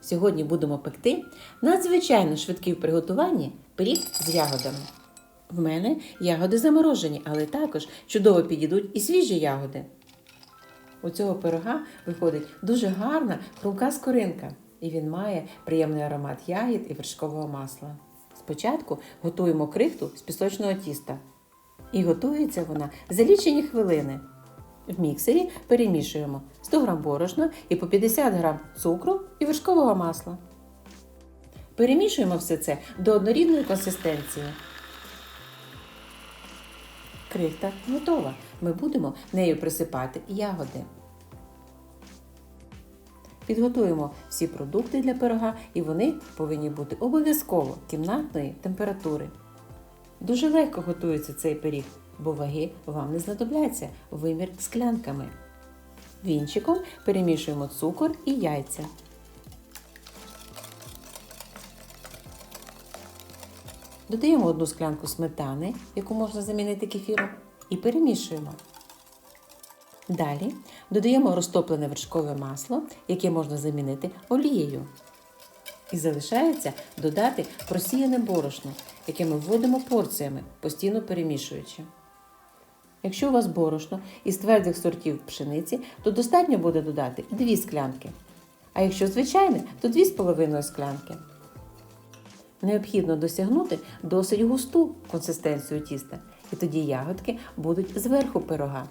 Сьогодні будемо пекти надзвичайно швидкий в приготуванні пиріг з ягодами. В мене ягоди заморожені, але також чудово підійдуть і свіжі ягоди. У цього пирога виходить дуже гарна хрумка скоринка, і він має приємний аромат ягід і вершкового масла. Спочатку готуємо крихту з пісочного тіста. І готується вона за лічені хвилини. В міксері перемішуємо 100 г борошна і по 50 г цукру і вершкового масла. Перемішуємо все це до однорідної консистенції. Крихта готова. Ми будемо нею присипати ягоди. Підготуємо всі продукти для пирога, і вони повинні бути обов'язково кімнатної температури. Дуже легко готується цей пиріг, бо ваги вам не знадобляться вимір склянками. Вінчиком перемішуємо цукор і яйця. Додаємо одну склянку сметани, яку можна замінити кефіром, і перемішуємо. Далі додаємо розтоплене вершкове масло, яке можна замінити олією. І залишається додати просіяне борошно, яке ми вводимо порціями, постійно перемішуючи. Якщо у вас борошно із твердих сортів пшениці, то достатньо буде додати 2 склянки. А якщо звичайне, то 2,5 склянки. Необхідно досягнути досить густу консистенцію тіста, і тоді ягодки будуть зверху пирога.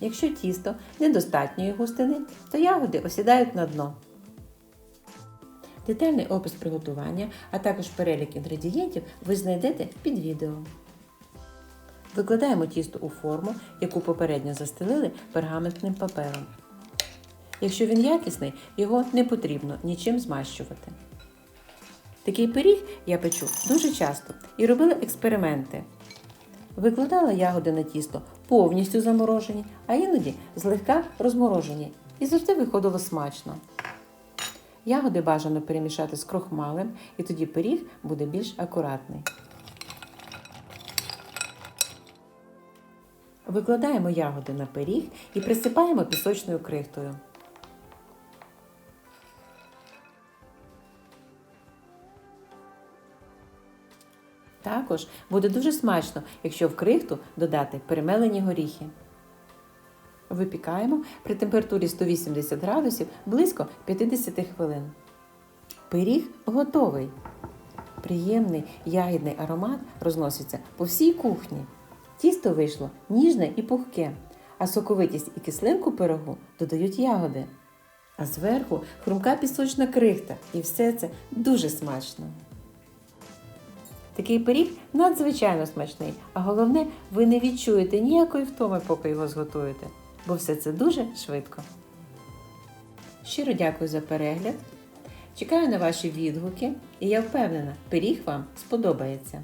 Якщо тісто недостатньої густини, то ягоди осідають на дно. Детальний опис приготування, а також перелік інгредієнтів ви знайдете під відео. Викладаємо тісто у форму, яку попередньо застелили пергаментним папером. Якщо він якісний, його не потрібно нічим змащувати. Такий пиріг я печу дуже часто і робила експерименти. Викладала ягоди на тісто повністю заморожені, а іноді злегка розморожені. І завжди виходило смачно. Ягоди бажано перемішати з крохмалем, і тоді пиріг буде більш акуратний. Викладаємо ягоди на пиріг і присипаємо пісочною крихтою. Також буде дуже смачно, якщо в крихту додати перемелені горіхи. Випікаємо при температурі 180 градусів близько 50 хвилин. Пиріг готовий. Приємний ягідний аромат розноситься по всій кухні. Тісто вийшло ніжне і пухке, а соковитість і кислинку пирогу додають ягоди. А зверху хрумка пісочна крихта, і все це дуже смачно. Такий пиріг надзвичайно смачний, а головне, ви не відчуєте ніякої втоми, поки його зготуєте, бо все це дуже швидко. Щиро дякую за перегляд. Чекаю на ваші відгуки, і я впевнена, пиріг вам сподобається.